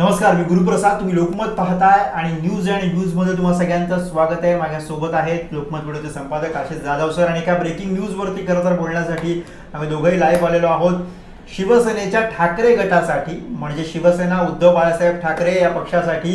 नमस्कार मी गुरुप्रसाद. तुम्ही लोकमत पाहताय आणि न्यूज अँड न्यूजमध्ये तुम्हाला सगळ्यांचं स्वागत आहे. माझ्या सोबत आहेत लोकमत व्हिडिओचे संपादक आशिष जाधव सर आणि एका ब्रेकिंग न्यूज वरती खरं तर बोलण्यासाठी आम्ही दोघंही लाईव्ह आलेलो आहोत. शिवसेनेच्या ठाकरे गटासाठी म्हणजे शिवसेना उद्धव बाळासाहेब ठाकरे या पक्षासाठी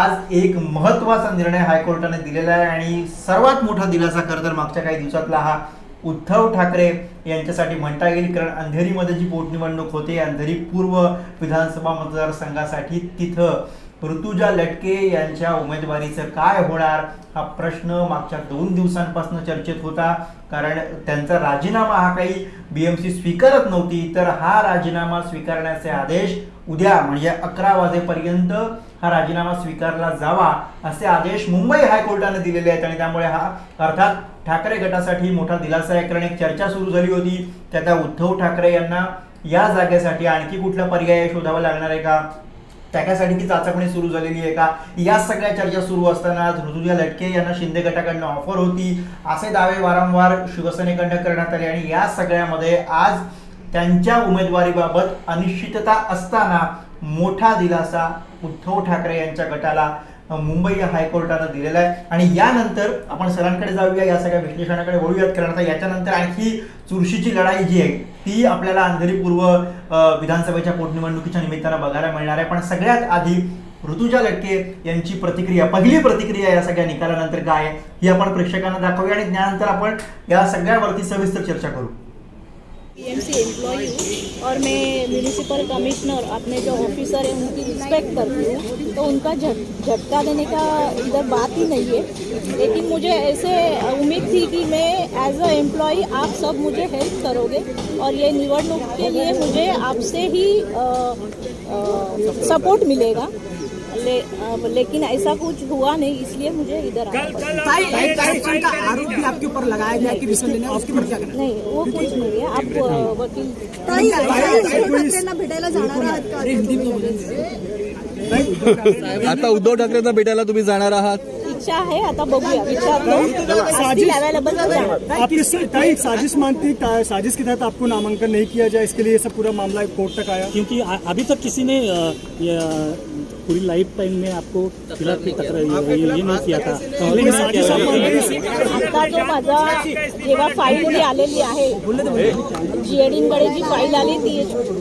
आज एक महत्त्वाचा निर्णय हायकोर्टाने दिलेला आहे आणि सर्वात मोठा दिलासा खरं तर मागच्या काही दिवसातला हा उद्धव ठाकरे यांच्यासाठी म्हणता येईल कारण अंधेरीमध्ये जी पोटनिवडणूक होते अंधेरी पूर्व विधानसभा मतदारसंघासाठी तिथं ऋतुजा लटके यांच्या उमेदवारीचं काय होणार हा प्रश्न मागच्या दोन दिवसांपासून चर्चेत होता. कारण त्यांचा राजीनामा हा काही बीएमसी स्वीकारत नव्हती तर हा राजीनामा स्वीकारण्याचे आदेश उद्या म्हणजे अकरा वाजेपर्यंत हा राजीनामा स्वीकारला जावा असे आदेश मुंबई हायकोर्टाने दिलेले आहेत आणि त्यामुळे हा अर्थात ठाकरे गटासाठी मोठा दिलासा आहे. कारण एक चर्चा सुरू झाली होती. त्यात उद्धव ठाकरे यांना या जागेसाठी आणखी कुठला पर्याय शोधावा लागणार आहे का? त्याच्यासाठी की चाचपणी सुरू झालेली आहे का? या सगळ्या चर्चा सुरू असताना ऋतुजा लटके यांना शिंदे गटाकडनं ऑफर होती. असे दावे वारंवार शिवसेनेकडनं करण्यात आले आणि या सगळ्यामध्ये आज त्यांच्या उमेदवारीबाबत अनिश्चितता असताना मोठा दिलासा उद्धव ठाकरे यांच्या गटाला मुंबई हायकोर्टानं दिलेला आहे. आणि यानंतर आपण सरांकडे जाऊया या सगळ्या विश्लेषणाकडे वळूयात कारण आता याच्यानंतर आणखी चुरशीची लढाई जी आहे ती आपल्याला अंधेरी पूर्व विधानसभेच्या पोटनिवडणुकीच्या निमित्तानं बघायला मिळणार आहे. पण सगळ्यात आधी ऋतुजा लटके यांची प्रतिक्रिया पहिली प्रतिक्रिया या सगळ्या निकालानंतर काय आहे ही आपण प्रेक्षकांना दाखवूया आणि त्यानंतर आपण या सगळ्यावरती सविस्तर चर्चा करू. पीएमसी एम्प्लॉई हूँ और मैं म्यूनिसिपल कमिश्नर अपने जो ऑफिसर हैं उनकी रिस्पेक्ट करती हूँ। तो उनका झट झटका देने का इधर बात ही नहीं है। लेकिन मुझे ऐसे उम्मीद थी कि मैं एज अ एम्प्लॉई आप सब मुझे हेल्प करोगे और ये निवडणूक के लिए मुझे आपसे ही आ, आ, सपोर्ट मिलेगा। ले, लेकिन ऐसा कुछ हुआ नहीं इसलिए मुझे इधर आरोप भी आपके ऊपर लगाया गया कि रिश्वत लेना उसके ऊपर क्या करना नहीं वो कुछ नहीं है आप वकील भेटायला जाणार आहात का आता उद्धव ठाकरेंना भेटायला तुम्ही जाणार आहात इच्छा है आता बघूया. आपकी ताई साजिश मानती ता- साजिश के तहत आपको नामांकन नहीं किया जाए इसके लिए ये सब पूरा मामला कोर्ट तक आया क्योंकि अभी तक किसी ने पूरी लाइफ टाइम में आपको खिलाफ की तक्रार ये, ये नहीं किया था। कंप्लेंट नहीं किया। था आता जो माझा जेव्हा फाईल जी आलेली आहे जीएडीकडे जी फाईल आली ती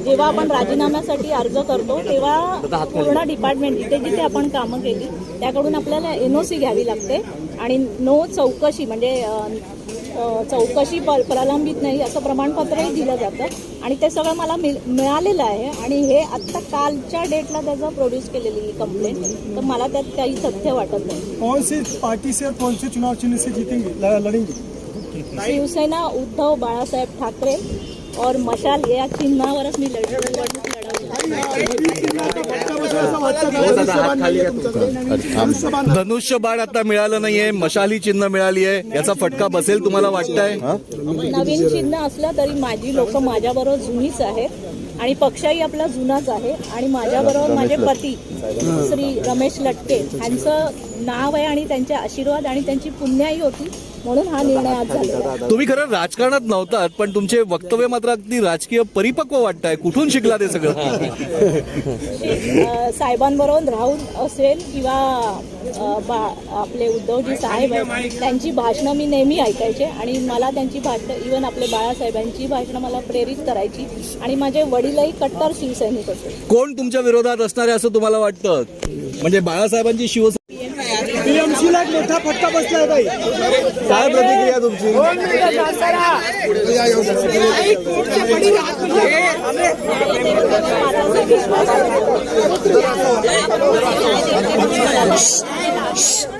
जेव्हा आपण राजीनाम्यासाठी अर्ज करतो तेव्हा पूर्ण डिपार्टमेंट जिथे जिथे आपण कामं केली त्याकडून आपल्याला एनओसी घ्यावी लागते. आणि नो चौकशी म्हणजे चौकशी प- प्रलंबित नाही असं प्रमाणपत्रही दिलं जातं. आणि ते सगळं मला मिळ मिळालेलं आहे. आणि हे आत्ता कालच्या डेटला त्याचं प्रोड्यूस केलेली ही कंप्लेंट तर मला त्यात काही तथ्य वाटत नाही. कौन सी पार्टी से और कौन से चुनाव चिन्ह से जीतेंगे? शिवसेना उद्धव बाळासाहेब ठाकरे और मशाल या चिन्हावरच मी लढ- निवडणूक धनुष्यबाण आता मिळालं नाहीये मशाली चिन्ह मिळाली आहे याचा फटका बसेल तुम्हाला वाटतंय? नवीन चिन्ह असलं तरी माझी लोक माझ्याबरोबर जुनीच आहेत आणि पक्षही आपला जुनाच आहे आणि माझ्याबरोबर माझे पती श्री रमेश लटके यांचं नाव आहे आणि त्यांचे आशीर्वाद आणि त्यांची पुण्याई होती. म्हणून हा निर्णय आज आहे. तुम्ही खरं राजकारणात नव्हतात पण तुमचे वक्तव्य मात्र अगदी राजकीय परिपक्व वाटतंय. कुठून शिकला ते सगळं? साहेबांबरोबर राहून असेल किंवा आपले उद्धवजी साहेब आहेत त्यांची भाषणं मी नेहमी ऐकायचे आणि मला त्यांची भाषणं इवन आपले बाळासाहेबांची भाषणं मला प्रेरित करायची आणि माझे वडीलही कट्टर शिवसैनिक होते. कोण तुमच्या विरोधात असणार आहे असं तुम्हाला वाटतं? म्हणजे बाळासाहेबांची शिवसेना टीएमसी ला एक मोठा फटका बसलाय ताई काय प्रतिक्रिया तुमची?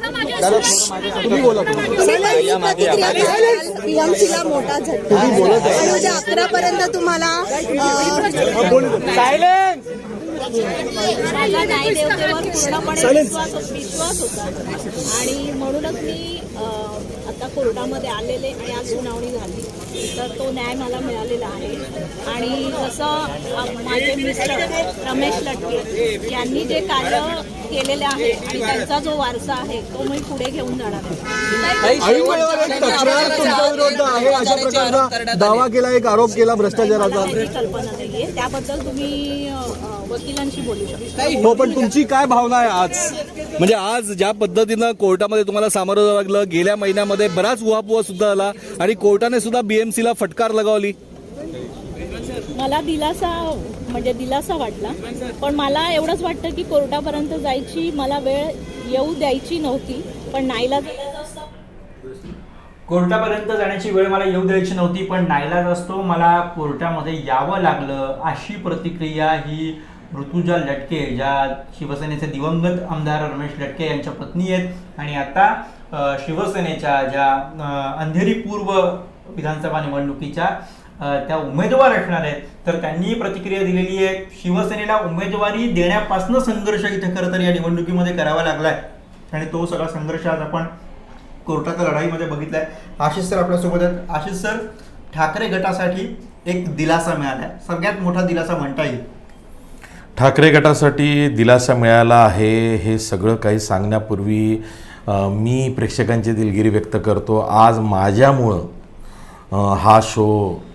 तुम्ही बोला पीएमसीला मोठा झटका म्हणजे अकरा पर्यंत तुम्हाला अं, माझ्या न्यायदेवतेवर पूर्णपणे विश्वास विश्वास होता. आणि म्हणूनच मी आता कोर्टामध्ये आलेले आणि आज सुनावणी झाली. तर तो न्याय मला मिळालेला आहे. आणि जसं माझे मिस्टर रमेश लटके यांनी जे कार्य केलेले आहे आणि त्यांचा जो वारसा आहे तो मी पुढे घेऊन जाणार आहे. आई वडिलांवर एक तक्रार तुमच्या विरोधात आहे. अशा प्रकारचा दावा केला एक आरोप केला भ्रष्टाचाराचा. कल्पना नाहीये त्याबद्दल तुम्ही वकिलांशी बोलू शकता. हो पण तुमची काय भावना आहे आज? म्हणजे आज ज्या पद्धतीनं कोर्टामध्ये तुम्हाला सामोरं जावं लागलं गेल्या महिन्यामध्ये बराच उहापोहा सुद्धा आला आणि कोर्टाने सुद्धा बीएमसीला फटकार लगावली. मला दिलासा म्हणजे दिलासा वाटला. पण मला एवढंच वाटतं की कोर्टापर्यंत जायची मला वेळ येऊ द्यायची नव्हती पण नाईला कोर्टापर्यंत जाण्याची वेळ मला येऊ द्यायची नव्हती पण नाईलाज असतो. मला कोर्टामध्ये यावं लागलं. अशी प्रतिक्रिया ही ऋतुजा लटके ज्या शिवसेनेचे दिवंगत आमदार रमेश लटके यांच्या पत्नी आहेत. आणि आता शिवसेनेच्या ज्या अंधेरी पूर्व विधानसभा निवडणुकीच्या त्या उमेदवार असणार आहेत तर त्यांनी प्रतिक्रिया दिलेली आहे. शिवसेनेला उमेदवारी देण्यापासून संघर्ष इथे खरं तर या निवडणुकीमध्ये करावा लागलाय. आणि तो सगळा संघर्ष आज आपण कोर्टाच्या लढाईमध्ये बघितलं आहे आशिष सर आपल्यासोबत आहेत. आशिष सर ठाकरे गटासाठी एक दिलासा मिळाला आहे सगळ्यात मोठा दिलासा म्हणता येईल. ठाकरे गटासाठी दिलासा मिळाला आहे हे सगळं काही सांगण्यापूर्वी मी प्रेक्षकांची दिलगिरी व्यक्त करतो. आज माझ्यामुळं हा शो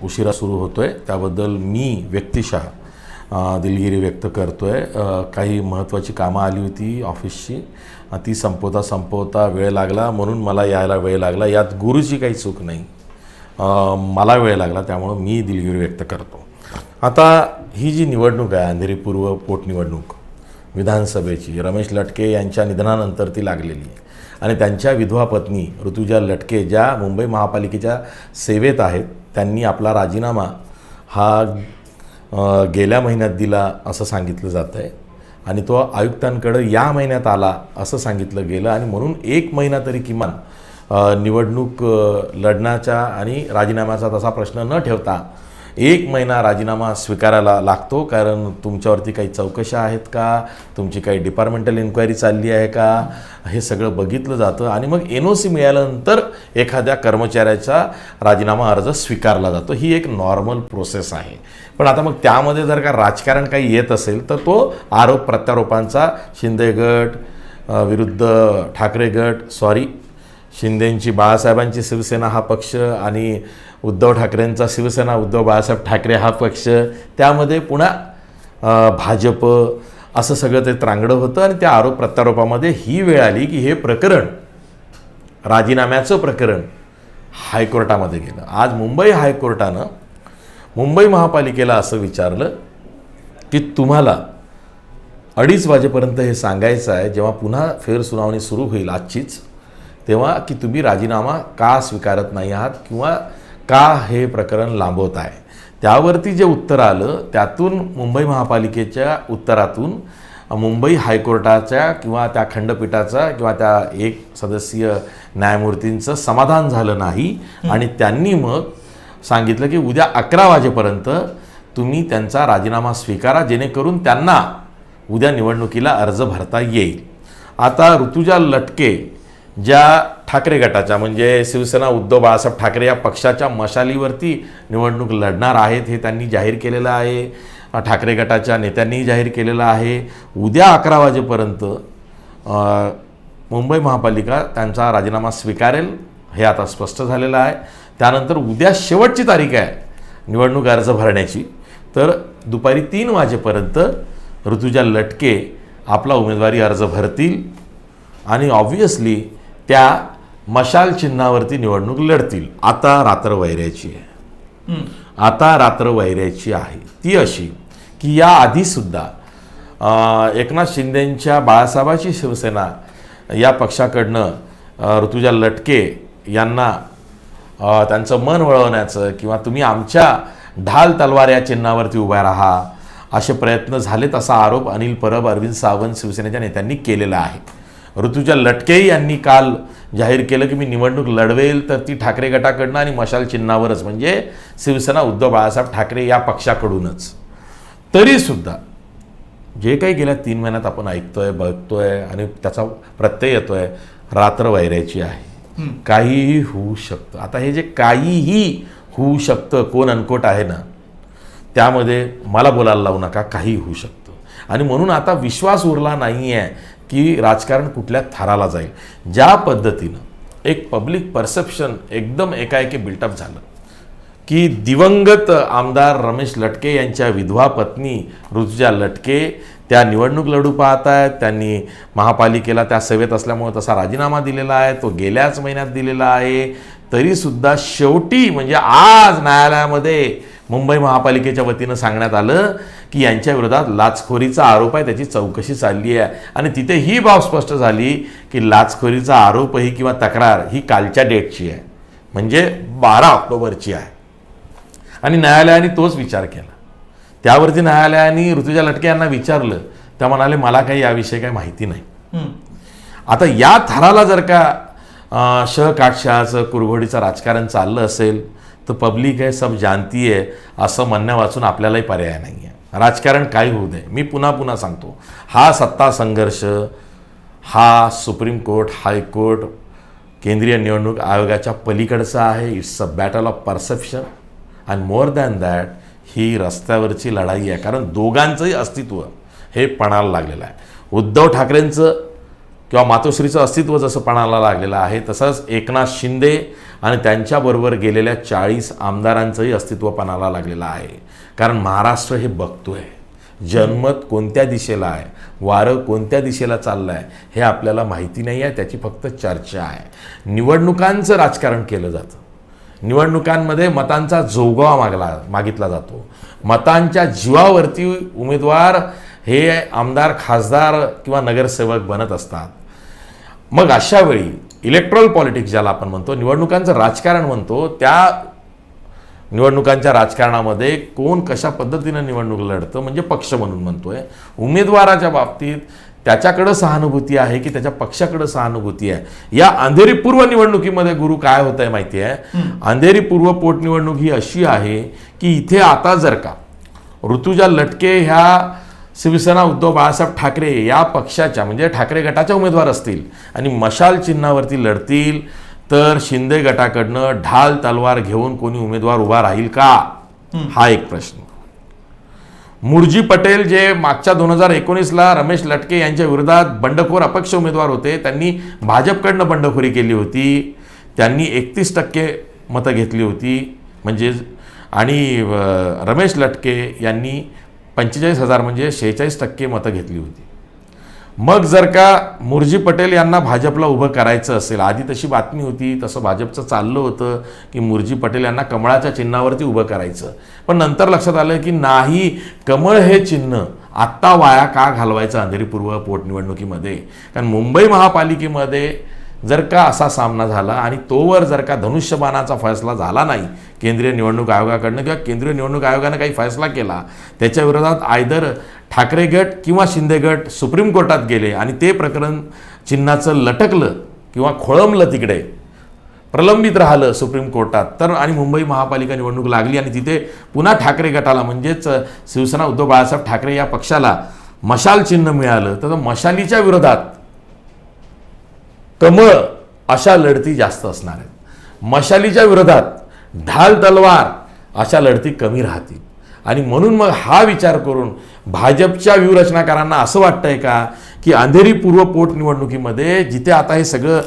उशिरा सुरू होतो आहे त्याबद्दल मी व्यक्तिशः दिलगिरी व्यक्त करतो आहे काही महत्त्वाची कामं आली होती ऑफिसची. ती संपवता संपवता वेळ लागला म्हणून मला यायला वेळ लागला. यात गुरुची काही चूक नाही. मला वेळ लागला त्यामुळं मी दिलगिरी व्यक्त करतो. आता ही जी निवडणूक आहे अंधेरी पूर्व पोटनिवडणूक विधानसभेची रमेश लटके यांच्या निधनानंतर ती लागलेली आहे. आणि त्यांच्या विधवा पत्नी ऋतुजा लटके ज्या मुंबई महापालिकेच्या सेवेत आहेत त्यांनी आपला राजीनामा हा गेल्या महिन्यात दिला असं सांगितलं जातं आहे आणि तो आयुक्तांकडं या महिन्यात आला असं सांगितलं गेलं. आणि म्हणून एक महिना तरी किमान निवडणूक लढण्याचा आणि राजीनाम्याचा तसा प्रश्न न ठेवता एक महिना राजीनामा स्वीकारायला लागतो. कारण तुमच्यावरती काही चौकशा आहेत का? तुमची काही डिपार्टमेंटल इन्क्वायरी चालली आहे का? हे सगळं बघितलं जातं. आणि मग एन ओ सी मिळाल्यानंतर एखाद्या कर्मचाऱ्याचा राजीनामा अर्ज स्वीकारला जातो. ही एक नॉर्मल प्रोसेस आहे. पण आता मग त्यामध्ये जर का राजकारण काही येत असेल तर तो आरोप प्रत्यारोपांचा शिंदे गट विरुद्ध ठाकरे गट सॉरी शिंदेंची बाळासाहेबांची शिवसेना हा पक्ष आणि उद्धव ठाकरेंचा शिवसेना उद्धव बाळासाहेब ठाकरे हा पक्ष त्यामध्ये पुन्हा भाजप असं सगळं ते त्रांगडं होतं आणि त्या आरोप प्रत्यारोपामध्ये ही वेळ आली की हे प्रकरण राजीनाम्याचं प्रकरण हायकोर्टामध्ये गेलं. आज मुंबई हायकोर्टानं मुंबई महापालिकेला असं विचारलं की तुम्हाला अडीच वाजेपर्यंत हे सांगायचं आहे जेव्हा पुन्हा फेरसुनावणी सुरू होईल आजचीच तेव्हा की तुम्ही राजीनामा का स्वीकारत नाही आहात किंवा का हे प्रकरण लांबवत आहे? त्यावरती जे उत्तर आलं त्यातून मुंबई महापालिकेच्या उत्तरातून मुंबई हायकोर्टाच्या किंवा त्या खंडपीठाचा किंवा त्या एक सदस्यीय न्यायमूर्तींचं समाधान झालं नाही आणि त्यांनी मग सांगितलं की उद्या अकरा वाजेपर्यंत तुम्ही त्यांचा राजीनामा स्वीकारा जेणेकरून त्यांना उद्या निवडणुकीला अर्ज भरता येईल. आता ऋतुजा लटके ज्या ठाकरे गटाच्या म्हणजे शिवसेना उद्धव बाळासाहेब ठाकरे या पक्षाच्या मशालीवरती निवडणूक लढणार आहेत हे त्यांनी जाहीर केलेलं आहे. ठाकरे गटाच्या नेत्यांनी जाहीर केलेलं आहे. उद्या अकरा वाजेपर्यंत मुंबई महापालिका त्यांचा राजीनामा स्वीकारेल हे आता स्पष्ट झालेलं आहे. त्यानंतर उद्या शेवटची तारीख आहे निवडणूक अर्ज भरण्याची. तर दुपारी तीन वाजेपर्यंत ऋतुजा लटके आपला उमेदवारी अर्ज भरतील आणि ऑब्व्हियसली त्या मशाल चिन्हावरती निवडणूक लढतील. आता रात्र वैऱ्याची आहे. आता रात्र वैऱ्याची आहे. ती अशी की या आधीसुद्धा एकनाथ शिंदेंच्या बाळासाहेबाची शिवसेना या पक्षाकडनं ऋतुजा लटके यांना त्यांचं मन वळवण्याचं किंवा तुम्ही आमच्या ढाल तलवार या चिन्हावरती उभा राहा असे प्रयत्न झालेत असा आरोप अनिल परब अरविंद सावंत शिवसेनेच्या नेत्यांनी केलेला आहे. ऋतुजा लटकेही यांनी काल जाहीर केलं की मी निवडणूक लढवेल तर ती ठाकरे गटाकडनं आणि मशाल चिन्हावरच म्हणजे शिवसेना उद्धव बाळासाहेब ठाकरे या पक्षाकडूनच. तरीसुद्धा जे काही गेल्या तीन महिन्यात आपण ऐकतोय बघतोय आणि त्याचा प्रत्यय येतोय रात्र वैरायची आहे. काहीही होऊ शकतं. आता हे जे काहीही होऊ शकतं कोण अनकोट आहे ना त्यामध्ये मला बोलायला लावू नका काही होऊ शकतं. आणि म्हणून आता विश्वास उरला नाही आहे की राजकारण कुठल्या थराला जाईल. ज्या पद्धतीनं एक पब्लिक परसेप्शन एकदम एकाएकी बिल्टअप झालं की दिवंगत आमदार रमेश लटके यांच्या विधवा पत्नी ऋतुजा लटके त्या निवडणूक लढू पाहत आहेत. त्यांनी महापालिकेला त्या सेवेत असल्यामुळे तसा राजीनामा दिलेला आहे. तो गेल्याच महिन्यात दिलेला आहे. तरीसुद्धा शेवटी म्हणजे आज न्यायालयामध्ये मुंबई महापालिकेच्या वतीनं सांगण्यात आलं की यांच्या विरोधात लाचखोरीचा आरोप आहे. त्याची चौकशी चालली आहे. आणि तिथे ही बाब स्पष्ट झाली की लाचखोरीचा आरोपही किंवा तक्रार ही कालच्या डेटची आहे. म्हणजे बारा ऑक्टोबरची आहे. आणि न्यायालयाने तोच विचार केला. त्यावरती न्यायालयाने ऋतुजा लटके यांना विचारलं. त्या म्हणाले मला काही याविषयी काही माहिती नाही. आता या थराला जर का शह काटशहाचं कुरघोडीचं राजकारण चाललं असेल तर पब्लिक आहे सब जानती आहे असं म्हणण्या वाचून आपल्यालाही पर्याय नाही आहे राजकारण काही होऊ दे. मी पुन्हा पुन्हा सांगतो. हा सत्ता संघर्ष हा सुप्रीम कोर्ट हायकोर्ट केंद्रीय निवडणूक आयोगाच्या पलीकडचा आहे. It's a battle of perception आणि मोर दॅन दॅट ही रस्त्यावरची लढाई आहे. कारण दोघांचंही अस्तित्व हे पणाला लागलेलं आहे. उद्धव ठाकरेंचं किंवा मातोश्रीचं अस्तित्व जसं पणाला लागलेलं आहे तसंच एकनाथ शिंदे आणि त्यांच्याबरोबर गेलेल्या चाळीस आमदारांचंही अस्तित्व पणाला लागलेलं आहे. कारण महाराष्ट्र हे बघतोय. जनमत कोणत्या दिशेला आहे? वारं कोणत्या दिशेला चाललं आहे? हे आपल्याला माहिती नाही आहे. त्याची फक्त चर्चा आहे. निवडणुकांचं राजकारण केलं जातं. निवडणुकांमध्ये मतांचा जोगवा मागला मागितला जातो. मतांच्या जीवावरती उमेदवार हे आमदार खासदार किंवा नगरसेवक बनत असतात. मग अशा वेळी इलेक्ट्रॉल पॉलिटिक्स ज्याला आपण म्हणतो निवडणुकांचं राजकारण म्हणतो त्या निवडणुकांच्या राजकारणामध्ये कोण कशा पद्धतीनं निवडणूक लढतं म्हणजे पक्ष म्हणून म्हणतोय. उमेदवाराच्या बाबतीत त्याच्याकडं सहानुभूती आहे की त्याच्या पक्षाकडं सहानुभूती आहे? या अंधेरी पूर्व निवडणुकीमध्ये गुरु काय होत आहे माहिती आहे अंधेरी पूर्व पोटनिवडणूक ही अशी आहे की इथे आता जर का ऋतुजा लटके ह्या शिवसेना उद्धव बाळासाहेब ठाकरे या पक्षाच्या म्हणजे ठाकरे गटाच्या उमेदवार असतील आणि मशाल चिन्हावरती लढतील तर शिंदे गटाकडनं ढाल तलवार घेऊन कोणी उमेदवार उभा राहील का? हा एक प्रश्न. मुरजी पटेल जे मागच्या दोन हजार एकोणीसला रमेश लटके यांच्या विरोधात बंडखोर अपक्ष उमेदवार होते त्यांनी भाजपकडनं बंडखोरी केली होती. त्यांनी एकतीस टक्के मतं घेतली होती. म्हणजे आणि रमेश लटके यांनी पंचेचाळीस हजार म्हणजे शेहेचाळीस टक्के मतं घेतली होती. मग जर का मुरजी पटेल यांना भाजपला उभं करायचं असेल आधी तशी बातमी होती तसं भाजपचं चाललं होतं की मुरजी पटेल यांना कमळाच्या चिन्हावरती उभं करायचं. पण नंतर लक्षात आलं की नाही कमळ हे चिन्ह आत्ता वाया का घालवायचं अंधेरीपूर्व पोटनिवडणुकीमध्ये? कारण मुंबई महापालिकेमध्ये जर का असा सामना झाला आणि तोवर जर का धनुष्यबाणाचा फैसला झाला नाही केंद्रीय निवडणूक आयोगाकडनं किंवा केंद्रीय निवडणूक आयोगानं काही फैसला केला त्याच्या विरोधात आयदर ठाकरे गट किंवा शिंदे गट सुप्रीम कोर्टात गेले आणि ते प्रकरण चिन्हाचं लटकलं किंवा खोळंबलं तिकडे प्रलंबित राहिलं सुप्रीम कोर्टात तर आणि मुंबई महापालिका निवडणूक लागली आणि तिथे पुन्हा ठाकरे गटाला म्हणजेच शिवसेना उद्धव बाळासाहेब ठाकरे या पक्षाला मशाल चिन्ह मिळालं तर मशालीच्या विरोधात कमळ अशा लढती जास्त असणार आहेत. मशालीच्या विरोधात ढाल तलवार अशा लढती कमी राहतील. आणि म्हणून मग हा विचार करून भाजपच्या व्यूहरचनाकारांना असं वाटतंय का की अंधेरी पूर्व पोटनिवडणुकीमध्ये जिथे आता हे सगळं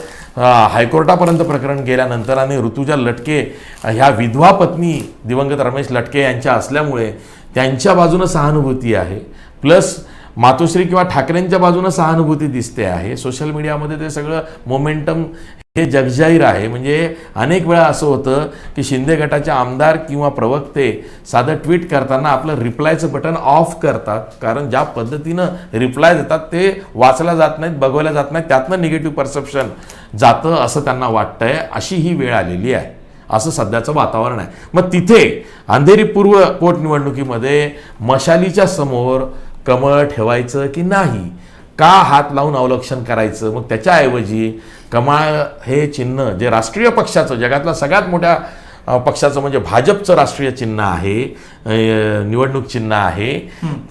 हायकोर्टापर्यंत प्रकरण गेल्यानंतर आणि ऋतुजा लटके ह्या विधवा पत्नी दिवंगत रमेश लटके यांच्या असल्यामुळे त्यांच्या बाजूनं सहानुभूती आहे. प्लस मातोश्री किंवा ठाकरेंच्या बाजूनं सहानुभूती दिसते आहे. सोशल मीडियामध्ये ते सगळं मोमेंटम हे जगजाहीर आहे. म्हणजे अनेक वेळा असं होतं की शिंदे गटाचे आमदार किंवा प्रवक्ते साधं ट्विट करताना आपलं रिप्लायचं बटन ऑफ करतात. कारण ज्या पद्धतीनं रिप्लाय देतात ते वाचल्या जात नाहीत बघवल्या जात नाहीत. त्यातनं निगेटिव्ह परसेप्शन जातं असं त्यांना वाटतंय. अशी ही वेळ आलेली आहे. असं सध्याचं वातावरण आहे. मग तिथे अंधेरी पूर्व पोटनिवडणुकीमध्ये मशालीच्या समोर कमळ ठेवायचं की नाही? का हात लावून अवलक्षण करायचं? मग त्याच्याऐवजी कमळ हे चिन्ह जे राष्ट्रीय पक्षाचं जगातल्या सगळ्यात मोठ्या पक्षाचं म्हणजे भाजपचं राष्ट्रीय चिन्ह आहे निवडणूक चिन्ह आहे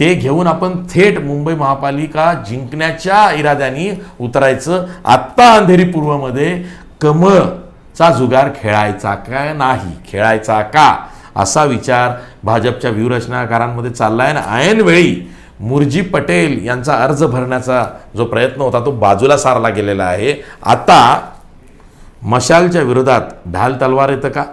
ते घेऊन आपण थेट मुंबई महापालिका जिंकण्याच्या इराद्याने उतरायचं. आत्ता अंधेरी पूर्वमध्ये कमळचा जुगार खेळायचा का नाही? खेळायचा का? असा विचार भाजपच्या व्यूहरचनाकारांमध्ये चालला आहे आणि ऐनवेळी मुरजी पटेल यांचा अर्ज भरण्याचा जो प्रयत्न होता तो बाजूला सारला गेलेला आहे. आता मशालच्या विरोधात ढाल तलवार येतं का?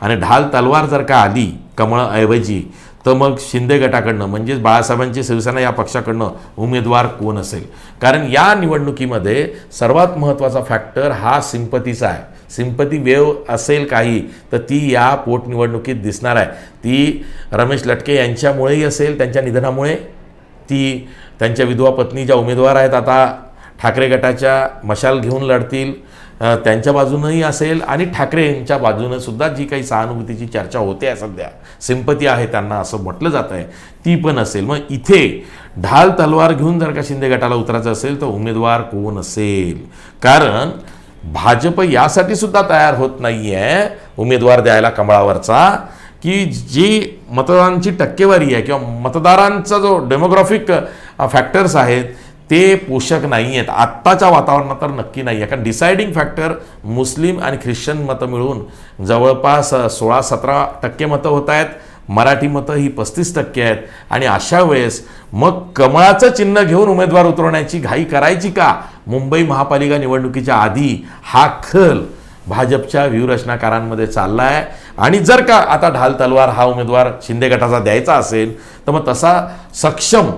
आणि ढाल तलवार जर का आली कमळऐवजी तर मग शिंदे गटाकडनं म्हणजेच बाळासाहेबांची शिवसेना या पक्षाकडनं उमेदवार कोण असेल? कारण या निवडणुकीमध्ये सर्वात महत्त्वाचा फॅक्टर हा सिंपतीचा आहे. सिंपती वेव असेल काही तर ती या पोटनिवडणुकीत दिसणार आहे. ती रमेश लटके यांच्यामुळेही असेल त्यांच्या निधनामुळे? ती त्यांच्या विधवा पत्नी ज्या उमेदवार आहेत आता ठाकरे गटाच्या मशाल घेऊन लढतील त्यांच्या बाजूनही असेल आणि ठाकरे यांच्या बाजूनं सुद्धा जी काही सहानुभूतीची चर्चा होते आहे सध्या सिंपती आहे त्यांना असं म्हटलं जात आहे ती पण असेल. मग इथे ढाल तलवार घेऊन जर का शिंदे गटाला उतरायचं असेल तर उमेदवार कोण असेल? कारण भाजप यासाठी सुद्धा तयार होत नाही आहे उमेदवार द्यायला कमळावरचा की जी मतदारांची टक्केवारी आहे किंवा मतदारांचा जो डेमोग्राफिक फॅक्टर्स आहेत ते पोषक नाही आहेत. आत्ताच्या वातावरणात तर नक्की नाही आहे. कारण डिसायडिंग फॅक्टर मुस्लिम आणि ख्रिश्चन मतं मिळून जवळपास सोळा सतरा टक्के मतं होत आहेत. मराठी मतं ही पस्तीस टक्के आहेत. आणि अशा वेळेस मग कमळाचं चिन्ह घेऊन उमेदवार उतरवण्याची घाई करायची का? मुंबई महापालिका निवडणुकीच्या आधी हा खल भाजपच्या व्यूहरचनाकारांमध्ये चालला आहे आणि जर का आता ढाल तलवार हा उमेदवार शिंदे गटाचा द्यायचा असेल तर मग तसा सक्षम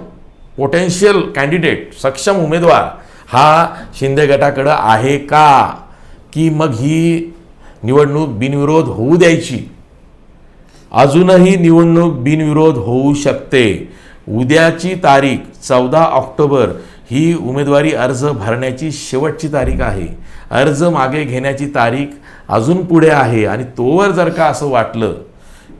पोटेन्शियल कॅन्डिडेट सक्षम उमेदवार हा शिंदे गटाकडं आहे का? की मग ही निवडणूक बिनविरोध होऊ द्यायची? अजूनही निवडणूक बिनविरोध होऊ शकते. उद्याची तारीख चौदा ऑक्टोबर ही उमेदवारी अर्ज भरण्याची शेवटची तारीख आहे. अर्ज मागे घेण्याची तारीख अजून पुढे आहे. आणि तोवर जर का असं वाटलं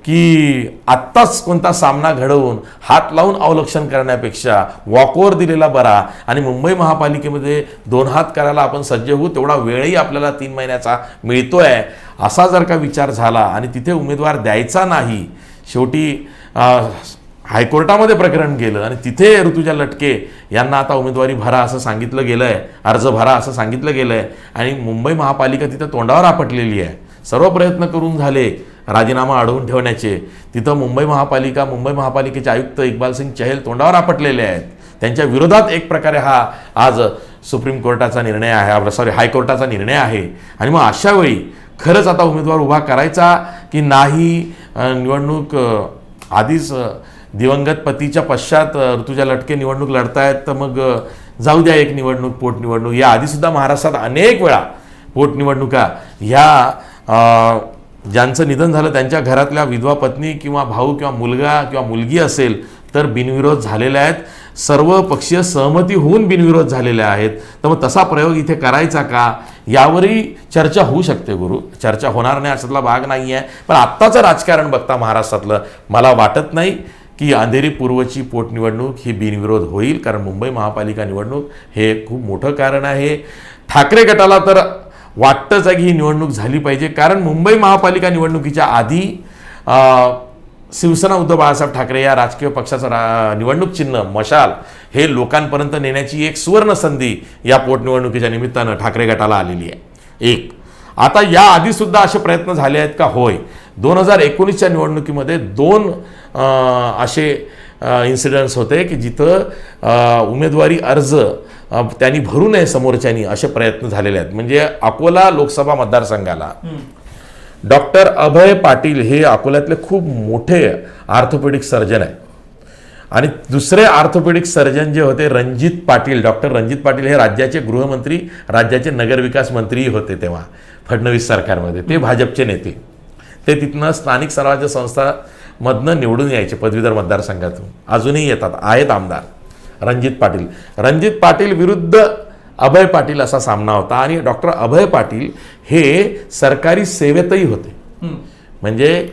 की आत्ताच कोणता सामना घडवून हात लावून अवलक्षण करण्यापेक्षा वॉकओव्हर दिलेला बरा आणि मुंबई महापालिकेमध्ये दोन हात करायला आपण सज्ज होऊ तेवढा वेळही आपल्याला तीन महिन्याचा मिळतो आहे असा जर का विचार झाला आणि तिथे उमेदवार द्यायचा नाही शेवटी हायकोर्टामध्ये प्रकरण गेलं आणि तिथे ऋतुजा लटके यांना आता उमेदवारी भरा असं सांगितलं गेलं आहे अर्ज भरा असं सांगितलं गेलं आहे आणि मुंबई महापालिका तिथं तोंडावर आपटलेली आहे. सर्व प्रयत्न करून झाले राजीनामा अडवून ठेवण्याचे. तिथं मुंबई महापालिका मुंबई महापालिकेचे आयुक्त इक्बाल सिंग चहल तोंडावर आपटलेले आहेत. त्यांच्या विरोधात एक प्रकारे हा आज सुप्रीम कोर्टाचा निर्णय आहे सॉरी हायकोर्टाचा निर्णय आहे. आणि मग अशा वेळी खरंच आता उमेदवार उभा करायचा की नाही? निवडणूक आधीच दिवंगत पतीच्या पश्चात ऋतुजा लटके निवडणूक लढतायत तर मग जाऊ द्या एक निवडणूक पोटनिवडणूक या आधीसुद्धा महाराष्ट्रात अनेक वेळा पोटनिवडणुका ह्या ज्यांचं निधन झालं त्यांच्या घरातल्या विधवा पत्नी किंवा भाऊ किंवा मुलगा किंवा मुलगी असेल तर बिनविरोध झालेल्या आहेत. सर्व पक्षीय सहमती होऊन बिनविरोध झालेल्या आहेत. तर मग तसा प्रयोग इथे करायचा का? यावरही चर्चा होऊ शकते गुरु. चर्चा होणार नाही अशातला भाग नाही आहे पण आत्ताचं राजकारण बघता महाराष्ट्रातलं मला वाटत नाही. की अंधेरी पूर्वची पोटनिवडणूक ही बिनविरोध होईल कारण मुंबई महापालिका निवडणूक हे खूप मोठं कारण आहे. ठाकरे गटाला तर वाटतंच आहे की ही निवडणूक झाली पाहिजे कारण मुंबई महापालिका निवडणुकीच्या आधी शिवसेना उद्धव बाळासाहेब ठाकरे या राजकीय पक्षाचं रा निवडणूक चिन्ह मशाल हे लोकांपर्यंत नेण्याची एक सुवर्ण संधी या पोटनिवडणुकीच्या निमित्तानं ठाकरे गटाला आलेली आहे. एक. आता या आधी सुद्धा असे प्रयत्न झाले आहेत का? होय. दोन हजार एकोणीसच्या निवडणुकीमध्ये दोन असे इन्सिडेंट्स होते की जिथं उमेदवारी अर्ज त्यांनी भरू नये समोरच्यानी असे प्रयत्न झालेले आहेत. म्हणजे अकोला लोकसभा मतदारसंघाला डॉक्टर अभय पाटील हे अकोल्यातले खूप मोठे आर्थोपेडिक सर्जन आहे आणि दुसरे आर्थोपेडिक सर्जन जे होते रणजित पाटील डॉक्टर रणजित पाटील हे राज्याचे गृहमंत्री राज्याचे नगरविकास मंत्रीही होते तेव्हा फडणवीस सरकारमध्ये. ते भाजपचे नेते. ते तिथनं स्थानिक स्वराज्य संस्थामधनं निवडून यायचे पदवीधर मतदारसंघातून. अजूनही येतात. आहेत आमदार. रणजित पाटील. रणजित पाटील विरुद्ध अभय पाटील असा सामना होता आणि डॉक्टर अभय पाटील हे सरकारी सेवेतही होते. म्हणजे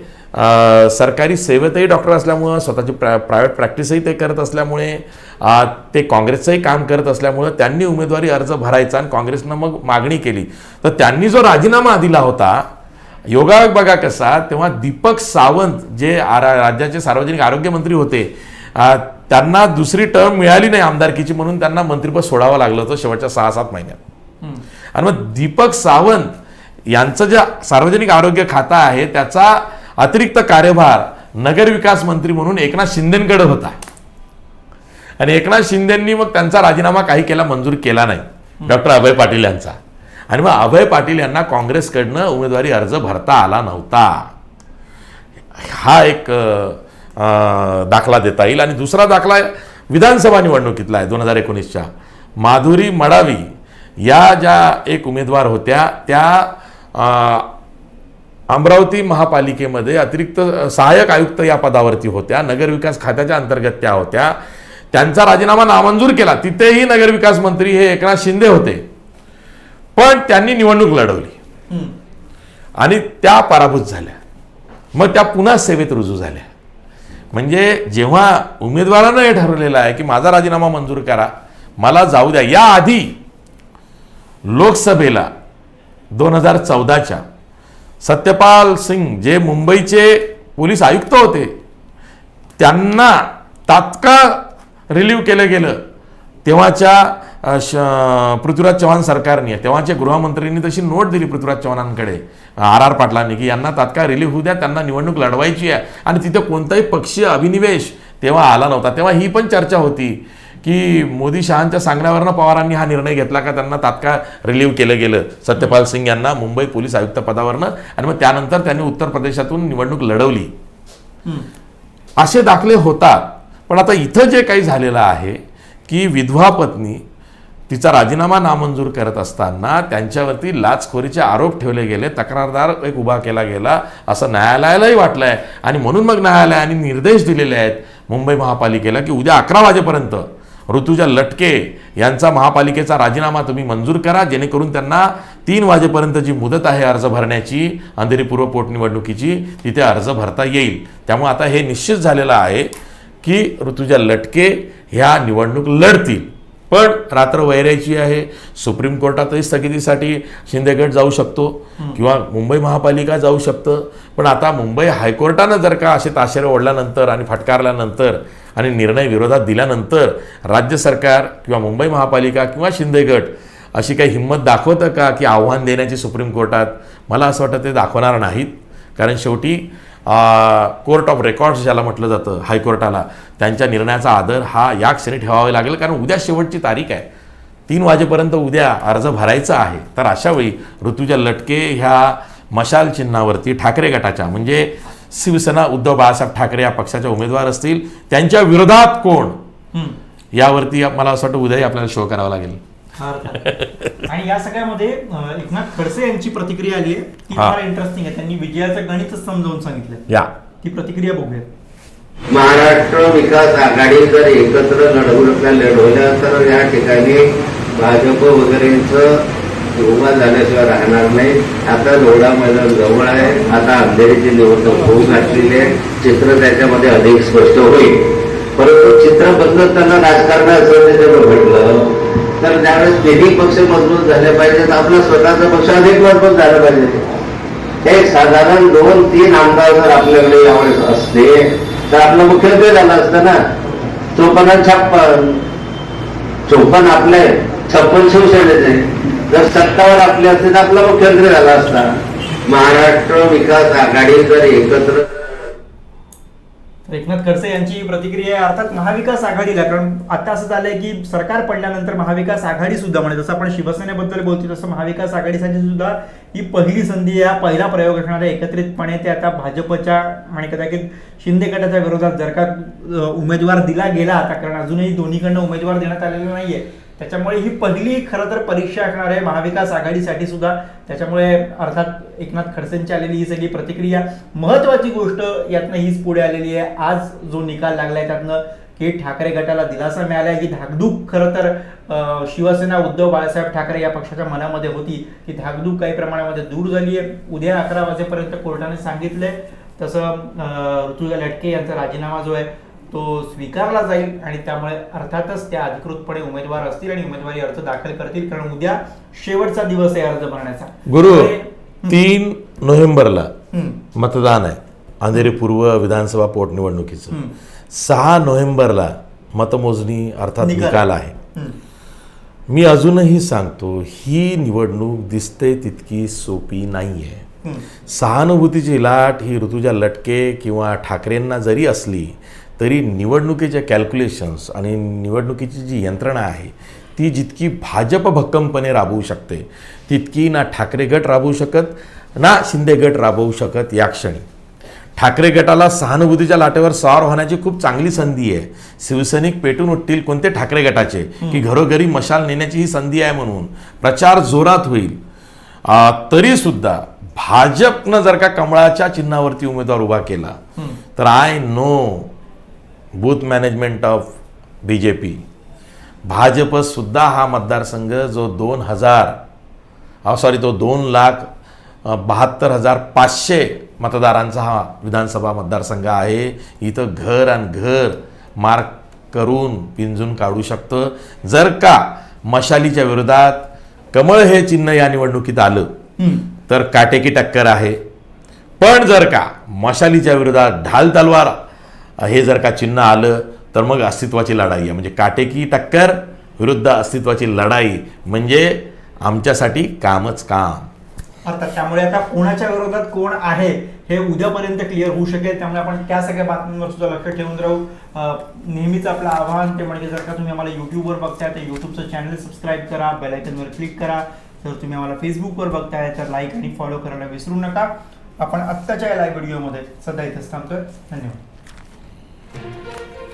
सरकारी सेवेतही डॉक्टर असल्यामुळं स्वतःची प्रा प्रायव्हेट प्रॅक्टिसही ते करत असल्यामुळे ते काँग्रेसचंही काम करत असल्यामुळं त्यांनी उमेदवारी अर्ज भरायचा आणि काँग्रेसनं मग मागणी केली. तर त्यांनी जो राजीनामा दिला होता योगायोग बघा कसा तेव्हा दीपक सावंत जे आरा राज्याचे सार्वजनिक आरोग्य मंत्री होते त्यांना दुसरी टर्म मिळाली नाही आमदारकीची म्हणून त्यांना मंत्रिपद सोडावं लागलं होतं शेवटच्या सहा सात महिन्यात आणि मग दीपक सावंत यांचं जे सार्वजनिक आरोग्य खातं आहे त्याचा अतिरिक्त कार्यभार नगरविकास मंत्री म्हणून एकनाथ शिंदेकडे होता. आणि एकनाथ शिंदेंनी मग त्यांचा राजीनामा काही केला मंजूर केला नाही. डॉक्टर अभय पाटील यांचा. आणि मग अभय पाटील यांना काँग्रेसकडनं उमेदवारी अर्ज भरता आला नव्हता. हा एक दाखला देता येईल. आणि दुसरा दाखला विधानसभा निवडणुकीतला आहे दोन हजार एकोणीसच्या. माधुरी मडावी या ज्या एक उमेदवार होत्या त्या अमरावती महापालिकेमध्ये अतिरिक्त सहाय्यक आयुक्त या पदावरती होत्या. नगरविकास खात्याच्या अंतर्गत त्या होत्या. त्यांचा राजीनामा नामंजूर केला. तिथेही नगरविकास मंत्री हे एकनाथ शिंदे होते. पण त्यांनी निवडणूक लढवली. आणि त्या पराभूत झाल्या. मग त्या पुन्हा सेवेत रुजू झाल्या. म्हणजे जेव्हा उमेदवारानं हे ठरवलेलं आहे की माझा राजीनामा मंजूर करा मला जाऊ द्या. याआधी लोकसभेला दोन हजार चौदाच्या सत्यपाल सिंग जे मुंबईचे पोलीस आयुक्त होते त्यांना तात्काळ रिलीव्ह केलं गेलं. तेव्हाच्या श पृथ्वीराज चव्हाण सरकारने तेव्हाचे गृहमंत्र्यांनी तशी नोट दिली पृथ्वीराज चव्हाणांकडे. आर आर पाटलांनी की यांना तात्काळ रिलीव्ह होऊ द्या त्यांना निवडणूक लढवायची आहे. आणि तिथे कोणताही पक्षीय अभिनिवेश तेव्हा आला नव्हता. तेव्हा ही पण चर्चा होती की मोदी शहांच्या सांगण्यावरनं पवारांनी हा निर्णय घेतला का? त्यांना तात्काळ रिलीव्ह केलं गेलं. सत्यपाल सिंग यांना मुंबई पोलीस आयुक्त पदावरनं आणि मग त्यानंतर त्यांनी उत्तर प्रदेशातून निवडणूक लढवली. असे दाखले होतात. पण आता इथं जे काही झालेलं आहे की विधवा पत्नी तिचा राजीनामा नामंजूर करत असताना त्यांच्यावरती लाचखोरीचे आरोप ठेवले गेले. तक्रारदार एक उभा केला गेला. असं न्यायालयालाही वाटलं आहे आणि म्हणून मग न्यायालयाने निर्देश दिलेले आहेत मुंबई महापालिकेला की उद्या अकरा वाजेपर्यंत ऋतुजा लटके यांचा महापालिकेचा राजीनामा तुम्ही मंजूर करा. जेणेकरून त्यांना तीन वाजेपर्यंत जी मुदत आहे अर्ज भरण्याची अंधेरी पूर्व पोटनिवडणुकीची तिथे अर्ज भरता येईल. त्यामुळे आता हे निश्चित झालेलं आहे की ऋतुजा लटके ह्या निवडणूक लढतील. पण रात्र वैरायची आहे. सुप्रीम कोर्टातही स्थगितीसाठी शिंदेगड जाऊ शकतो किंवा मुंबई महापालिका जाऊ शकतं. पण आता मुंबई हायकोर्टानं जर का असे ताशेरे ओढल्यानंतर आणि फटकारल्यानंतर आणि निर्णय विरोधात दिल्यानंतर राज्य सरकार किंवा मुंबई महापालिका किंवा शिंदेगड अशी काही हिंमत दाखवतं का की आव्हान देण्याची सुप्रीम कोर्टात? मला असं वाटतं ते दाखवणार नाहीत. कारण शेवटी कोर्ट ऑफ रेकॉर्ड्स ज्याला म्हटलं जातं हायकोर्टाला त्यांच्या निर्णयाचा आदर हा या क्षणी ठेवावा लागेल कारण उद्या शेवटची तारीख आहे. तीन वाजेपर्यंत उद्या अर्ज भरायचा आहे. तर अशा वेळी ऋतुजा लटके ह्या मशाल चिन्हावरती ठाकरे गटाच्या म्हणजे शिवसेना उद्धव बाळासाहेब ठाकरे या पक्षाच्या उमेदवार असतील त्यांच्या विरोधात कोण? यावरती मला असं वाटतं उद्याही आपल्याला शो करावा लागेल. आणि या सगळ्यामध्ये एकनाथ खडसे यांची प्रतिक्रिया आली आहे. ती हा. फार इंटरेस्टिंग आहे. त्यांनी विजयाचं गणितच समजावून सांगितलं. या. ती प्रतिक्रिया बघूया. महाराष्ट्र विकास आघाडी जर एकत्र लढवल्या लढवल्या तर या ठिकाणी भाजप वगैरेच उभा झाल्याशिवाय राहणार नाही. आता लोढा मैदान जवळ आहे. आता अंधेरीची निवडणूक होऊ घातलेली आहे. चित्र त्याच्यामध्ये अधिक स्पष्ट होईल. परंतु चित्र बदलताना राजकारणात जर त्याच्यावर घडलं तर त्यावेळेस तिन्ही पक्ष मजबूत झाले पाहिजेत आपला स्वतःचा पक्ष अधिक मजबूत झाला पाहिजे. हे साधारण दोन तीन आमदार जर आपल्याकडे यावेळेस असते तर आपलं मुख्यमंत्री झालं असतं ना? चोपन्न छप्पन. चोपन्न आपले छप्पन शिवसेनेचे. जर सत्तावर आपले असते तर आपला मुख्यमंत्री झाला असता. महाराष्ट्र विकास आघाडी जर एकत्र एकनाथ खडसे यांची प्रतिक्रिया आहे. अर्थात महाविकास आघाडीला कारण आता असं झालंय की सरकार पडल्यानंतर महाविकास आघाडी सुद्धा म्हणजे जसं आपण शिवसेनेबद्दल बोलतो तसं महाविकास आघाडीसाठी सुद्धा ही पहिली संधी आहे पहिला प्रयोग असणार आहे. एकत्रितपणे ते आता भाजपच्या आणि कदाचित शिंदे गटाच्या विरोधात जर का उमेदवार दिला गेला आता कारण अजूनही दोन्हीकडनं उमेदवार देण्यात आलेला नाहीये त्याच्यामुळे ही पहिली खरं तर परीक्षा असणार आहे. महाविकास आघाडीसाठी सुद्धा. त्याच्यामुळे अर्थात एकनाथ खडसेंची आलेली ही सगळी प्रतिक्रिया. महत्वाची गोष्ट यातनं हीच पुढे आलेली आहे. आज जो निकाल लागलाय त्यातनं की ठाकरे गटाला दिलासा मिळाला की धाकधूक खरं तर शिवसेना उद्धव बाळासाहेब ठाकरे या पक्षाच्या मनामध्ये होती. की धाकधूक काही प्रमाणामध्ये दूर झाली आहे. उद्या अकरा वाजेपर्यंत कोर्टाने सांगितलंय. तसं ऋतुजा लटके यांचा राजीनामा जो आहे तो स्वीकारला जाईल आणि त्यामुळे अर्थातच त्या अधिकृतपणे उमेदवार असतील आणि उमेदवारी अर्ज दाखल करतील कारण उद्या शेवटचा दिवस आहे अर्ज भरण्याचा गुरु तीन नोव्हेंबरला. मतदान आहे अंधेरी पूर्व विधानसभा पोटनिवडणुकीचं. सहा नोव्हेंबरला मतमोजणी अर्थात निकाल. आहे. मी अजूनही सांगतो ही निवडणूक दिसते तितकी सोपी नाही आहे. सहानुभूतीची लाट ही ऋतुजा लटके किंवा ठाकरेंना जरी असली तरी निवडणुकीचे कॅल्क्युलेशन्स आणि निवडणुकीची जी यंत्रणा आहे ती जितकी भाजप भक्कमपणे राबवू शकते तितकी ना ठाकरे गट राबवू शकत ना शिंदे गट राबवू शकत या क्षणी. ठाकरे गटाला सहानुभूतीच्या लाटेवर स्वार होण्याची खूप चांगली संधी आहे. शिवसैनिक पेटून उठतील कोणते ठाकरे गटाचे? की घरोघरी मशाल नेण्याची ही संधी आहे म्हणून. प्रचार जोरात होईल. आ, तरी सुद्धा भाजपनं जर का कमळाच्या चिन्हावरती उमेदवार उभा केला तर I know booth management of B J P भाजपसुद्धा हा मतदारसंघ जो दोन हजार सॉरी तो दोन लाख बहात्तर हजार पाचशे मतदारांचा हा विधानसभा मतदारसंघ आहे. इथं घर आणि घर मार्क करून पिंजून काढू शकतं. जर का मशालीच्या विरोधात कमळ हे चिन्ह या निवडणुकीत आलं तर काटेकी टक्कर आहे. पण जर का मशालीच्या विरोधात ढाल तलवार हे जर का चिन्ह आलं तर मग अस्तित्वाची लढाई आहे. म्हणजे काटेकी टक्कर विरुद्ध अस्तित्वाची लढाई म्हणजे आमच्यासाठी कामच काम. अर्थात त्यामुळे आता कोणाच्या विरोधात कोण आहे हे उद्यापर्यंत क्लिअर होऊ शकेल. त्यामुळे आपण त्या सगळ्या बातम्यांवर सुद्धा लक्ष ठेवून राहू. नेहमीच आपलं आव्हान ते म्हणजे जर का तुम्ही आम्हाला युट्यूबवर बघताय तर युट्यूबचं चॅनल सबस्क्राईब करा बेलायकनवर क्लिक करा. जर तुम्ही आम्हाला फेसबुकवर बघताय तर लाईक आणि फॉलो करायला विसरू नका. आपण आत्ताच्या या लाईव्ह व्हिडिओमध्ये सध्या इथेच थांबतोय. धन्यवाद. Música